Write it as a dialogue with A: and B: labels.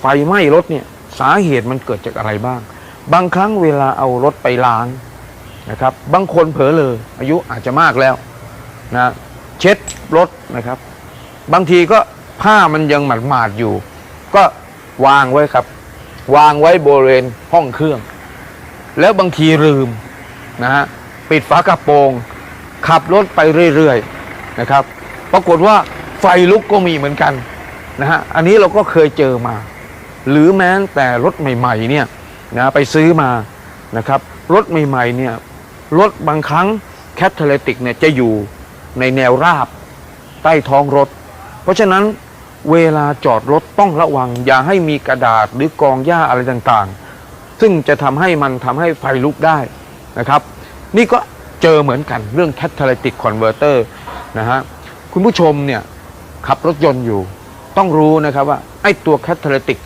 A: ไฟไหม้รถเนี่ยสาเหตุมันเกิดจากอะไรบ้าง บางครั้งเวลาเอารถไปล้างนะครับ บางคนเผลอเลย อายุอาจจะมากแล้วนะเช็ดรถนะครับ บางทีก็ผ้ามันยังหมาดๆอยู่ ก็วางไว้ครับ วางไว้บริเวณห้องเครื่อง แล้วบางทีลืมนะฮะปิดฝากระโปรง ขับรถไปเรื่อยๆนะครับ ปรากฏว่าไฟลุกก็มีเหมือนกันนะฮะอันนี้เราก็เคยเจอมา หรือแม้แต่รถใหม่ๆเนี่ยนะไปซื้อมานะครับรถใหม่ๆเนี่ยรถบางครั้งแคทเทเลติกเนี่ยจะอยู่ในแนวราบใต้ท้องรถ เพราะฉะนั้นเวลาจอดรถต้องระวัง อย่าให้มีกระดาษหรือกองหญ้าอะไรต่างๆ ซึ่งจะทำให้มันทำให้ไฟลุกได้นะครับ นี่ก็เจอเหมือนกันเรื่อง catalytic converter นะฮะคุณผู้ชมเนี่ยขับรถยนต์อยู่ ต้องรู้นะครับว่าไอ้ตัว catalytic